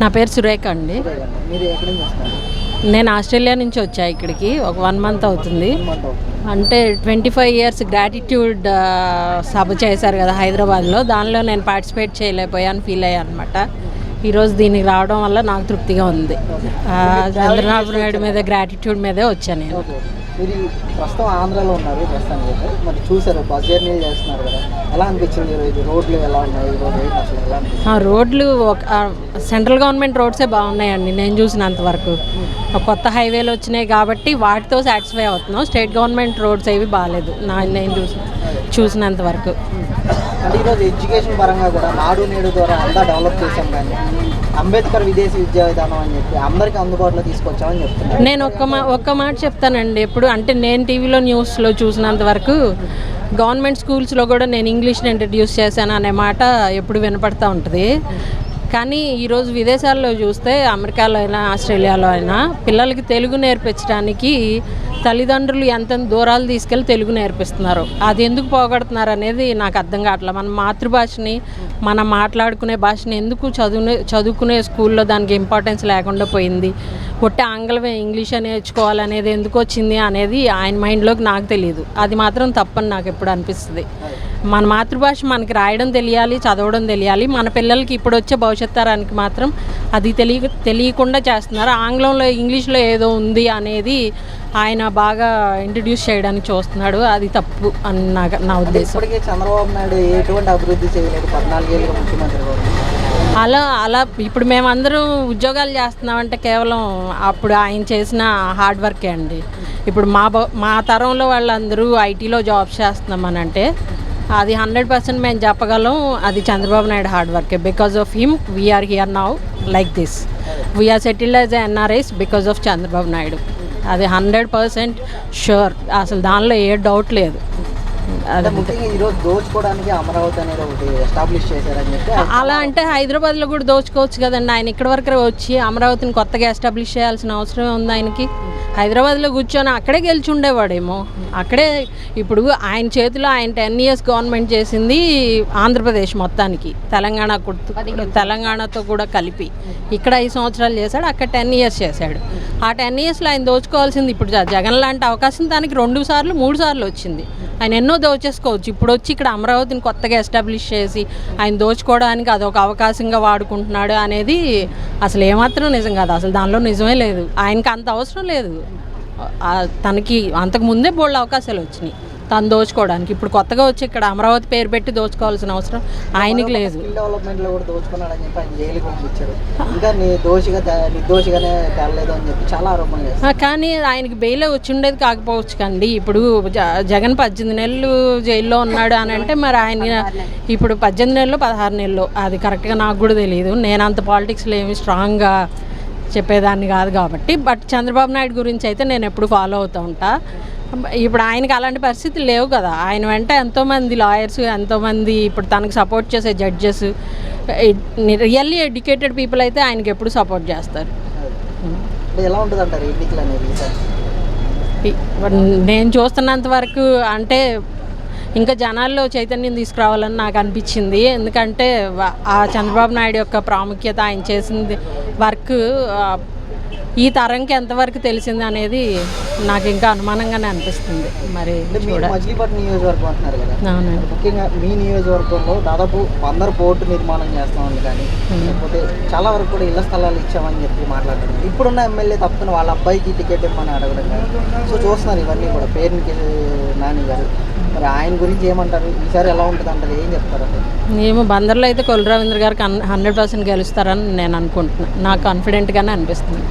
నా పేరు సురేఖ అండి. నేను ఆస్ట్రేలియా నుంచి వచ్చా ఇక్కడికి. ఒక వన్ మంత్ అవుతుంది. అంటే ట్వంటీ ఫైవ్ ఇయర్స్ గ్రాటిట్యూడ్ సభ చేశారు కదా హైదరాబాద్లో. దానిలో నేను పార్టిసిపేట్ చేయలేకపోయాను ఫీల్ అయ్యాను అనమాట ఈరోజు దీనికి రావడం వల్ల నాకు తృప్తిగా ఉంది. చంద్రబాబు నాయుడు మీద గ్రాటిట్యూడ్ మీదే వచ్చాను నేను. మీరు ప్రస్తుతం ఆంధ్రాలో ఉన్నారు ప్రస్తుతానికి అయితే. మరి చూసారు బస్ జర్నీ చేస్తున్నారు కదా. ఎలా అనిపించింది ఈరోజు? రోడ్లు ఎలా ఉన్నాయి? ఈరోజు అసలు ఎలా అనిపించింది రోడ్లు ఒక సెంట్రల్ గవర్నమెంట్ రోడ్సే బాగున్నాయండి నేను చూసినంత వరకు. కొత్త హైవేలు వచ్చినాయి కాబట్టి వాటితో సాటిస్ఫై అవుతున్నాం. స్టేట్ గవర్నమెంట్ రోడ్స్ ఏవి బాగాలేదు నా నేను చూసి చూసినంత వరకు. అంటే ఈరోజు ఎడ్యుకేషన్ పరంగా కూడా నాడు నేడు ద్వారా అంతా డెవలప్ చేశాం కానీ అంబేద్కర్ విదేశీ విద్యా విధానం అని చెప్పి అందరికీ అందుబాటులో తీసుకొచ్చామని చెప్తున్నారు. నేను ఒక్క మా ఒక్క మాట చెప్తానండి. ఎప్పుడు అంటే నేను టీవీలో న్యూస్లో చూసినంత వరకు గవర్నమెంట్ స్కూల్స్లో కూడా నేను ఇంగ్లీష్ని ఇంట్రడ్యూస్ చేశాను అనే మాట ఎప్పుడు వినపడతా ఉంటుంది. కానీ ఈరోజు విదేశాల్లో చూస్తే అమెరికాలో అయినా ఆస్ట్రేలియాలో అయినా పిల్లలకి తెలుగు నేర్పించడానికి తల్లిదండ్రులు ఎంత దూరాలు తీసుకెళ్ళి తెలుగు నేర్పిస్తున్నారు. అది ఎందుకు పోగొడుతున్నారు అనేది నాకు అర్థం కావట్లేదు మన మాతృభాషని మనం మాట్లాడుకునే భాషని ఎందుకు చదువునే చదువుకునే స్కూల్లో దానికి ఇంపార్టెన్స్ లేకుండా పోయింది? కొట్టే ఆంగ్లమే ఇంగ్లీష్ నేర్చుకోవాలనేది ఎందుకు వచ్చింది అనేది ఆయన మైండ్లోకి నాకు తెలియదు అది మాత్రం తప్పని నాకు ఎప్పుడు అనిపిస్తుంది. మన మాతృభాష మనకి రాయడం తెలియాలి చదవడం తెలియాలి. మన పిల్లలకి ఇప్పుడు వచ్చే భవిష్యత్ తరానికి మాత్రం అది తెలియ తెలియకుండా చేస్తున్నారు. ఆంగ్లంలో ఇంగ్లీష్లో ఏదో ఉంది అనేది ఆయన బాగా ఇంట్రడ్యూస్ చేయడానికి చూస్తున్నాడు. అది తప్పు అని నా నా ఉద్దేశం. చంద్రబాబు నాయుడు ఎటువంటి అభివృద్ధి చేయలేదు. పద్నాలుగేళ్ళుగా ముఖ్యమంత్రి అలా అలా ఇప్పుడు మేమందరం ఉద్యోగాలు చేస్తున్నామంటే కేవలం అప్పుడు ఆయన చేసిన హార్డ్ వర్కే అండి. ఇప్పుడు మా మా తరంలో వాళ్ళందరూ ఐటీలో జాబ్స్ చేస్తున్నామనంటే అది హండ్రెడ్ పర్సెంట్ మేము చెప్పగలం. అది చంద్రబాబు నాయుడు హార్డ్ వర్కే. Because of him we're here now like this we're settled as NRIs because of Chandrababu Naidu. అది హండ్రెడ్ పర్సెంట్ షూర్ అసలు దానిలో ఏ డౌట్ లేదు. అంటే ముఖ్యంగా ఈరోజు దోచుకోవడానికి అమరావతి అనేది ఒకటి ఎస్టాబ్లిష్ చేశారని చెప్పి అలా అంటే హైదరాబాద్లో కూడా దోచుకోవచ్చు కదండి. ఆయన ఇక్కడ వరకు వచ్చి అమరావతిని కొత్తగా ఎస్టాబ్లిష్ చేయాల్సిన అవసరం ఉంది ఆయనకి. హైదరాబాద్లో కూర్చొని అక్కడే గెలిచి ఉండేవాడేమో. అక్కడే ఇప్పుడు ఆయన చేతిలో ఆయన టెన్ ఇయర్స్ గవర్నమెంట్ చేసింది ఆంధ్రప్రదేశ్ మొత్తానికి. తెలంగాణ తెలంగాణతో కూడా కలిపి. ఇక్కడ ఐదు సంవత్సరాలు చేశాడు అక్కడ టెన్ ఇయర్స్ చేశాడు. ఆ టెన్ ఇయర్స్లో ఆయన దోచుకోవాల్సింది ఇప్పుడు జగన్ లాంటి అవకాశం దానికి రెండు సార్లు మూడు సార్లు వచ్చింది. ఆయన ఎన్నో దోచేసుకోవచ్చు. ఇప్పుడు వచ్చి ఇక్కడ అమరావతిని కొత్తగా ఎస్టాబ్లిష్ చేసి ఆయన దోచుకోవడానికి అదొక అవకాశంగా వాడుకుంటున్నాడు అనేది అసలు ఏమాత్రం నిజం కాదు. అసలు దానిలో నిజమే లేదు. ఆయనకి అంత అవసరం లేదు. తనకి అంతకు ముందే బోల్డ్ అవకాశాలు వచ్చినాయి. తను దోచుకోవడానికి. ఇప్పుడు కొత్తగా వచ్చి ఇక్కడ అమరావతి పేరు పెట్టి దోచుకోవాల్సిన అవసరం ఆయనకి లేదు. స్కిల్ డెవలప్మెంట్లో కూడా దోచుకున్నాడని చెప్పి ఆయన జైలుకి పంపించారు. ఇంకా నీ దోషిగా తే- నిర్దోషిగానే తేలలేదు అని చెప్పి చాలా ఆరోపణలు కానీ ఆయనకి బెయిల్ వచ్చి ఉండేది కాకపోవచ్చు కండి. ఇప్పుడు జగన్ పద్దెనిమిది నెలలు జైల్లో ఉన్నాడు అని అంటే మరి ఆయన ఇప్పుడు పద్దెనిమిది నెలలు పదహారు నెలలు. అది కరెక్ట్గా నాకు కూడా తెలియదు నేను అంత పాలిటిక్స్లో ఏమి స్ట్రాంగ్గా చెప్పేదాన్ని కాదు కాబట్టి. బట్ చంద్రబాబు నాయుడు గురించి అయితే నేను ఎప్పుడు ఫాలో అవుతూ ఉంటా. ఇప్పుడు ఆయనకి అలాంటి పరిస్థితులు లేవు కదా. ఆయన వెంట ఎంతోమంది లాయర్స్ ఎంతోమంది ఇప్పుడు తనకు సపోర్ట్ చేసే జడ్జెస్ రియల్లీ ఎడ్యుకేటెడ్ పీపుల్ అయితే ఆయనకి ఎప్పుడు సపోర్ట్ చేస్తారు. ఎలా నేను చూస్తున్నంత వరకు అంటే ఇంకా జనాల్లో చైతన్యం తీసుకురావాలని నాకు అనిపించింది. ఎందుకంటే ఆ చంద్రబాబు నాయుడు యొక్క ప్రాముఖ్యత ఆయన చేసింది వర్క్ ఈ తరంకి ఎంతవరకు తెలిసింది అనేది నాకు ఇంకా అనుమానంగానే అనిపిస్తుంది. మరి మచిలీపట్నం నియోజకవర్గం అంటున్నారు కదా. ముఖ్యంగా మీ నియోజకవర్గంలో దాదాపు వందల కోట్లు నిర్మాణం చేస్తామని కానీ లేకపోతే చాలా వరకు కూడా ఇళ్ళ స్థలాలు ఇచ్చామని చెప్పి మాట్లాడారు ఇప్పుడున్న ఎమ్మెల్యే తప్పుకుని వాళ్ళ అబ్బాయికి టికెట్ ఇవ్వమని అడగడం కానీ సో చూస్తున్నారు ఇవన్నీ కూడా. పేరునికి నాని గారు మరి ఆయన గురించి ఏమంటారు? ఈసారి ఎలా ఉంటుంది అంటారు ఏం చెప్తారు మేము బందర్లో అయితే కొల్ రవీంద్ర గారికి హండ్రెడ్ పర్సెంట్ గెలుస్తారని నేను అనుకుంటున్నాను నాకు కాన్ఫిడెంట్గానే అనిపిస్తుంది.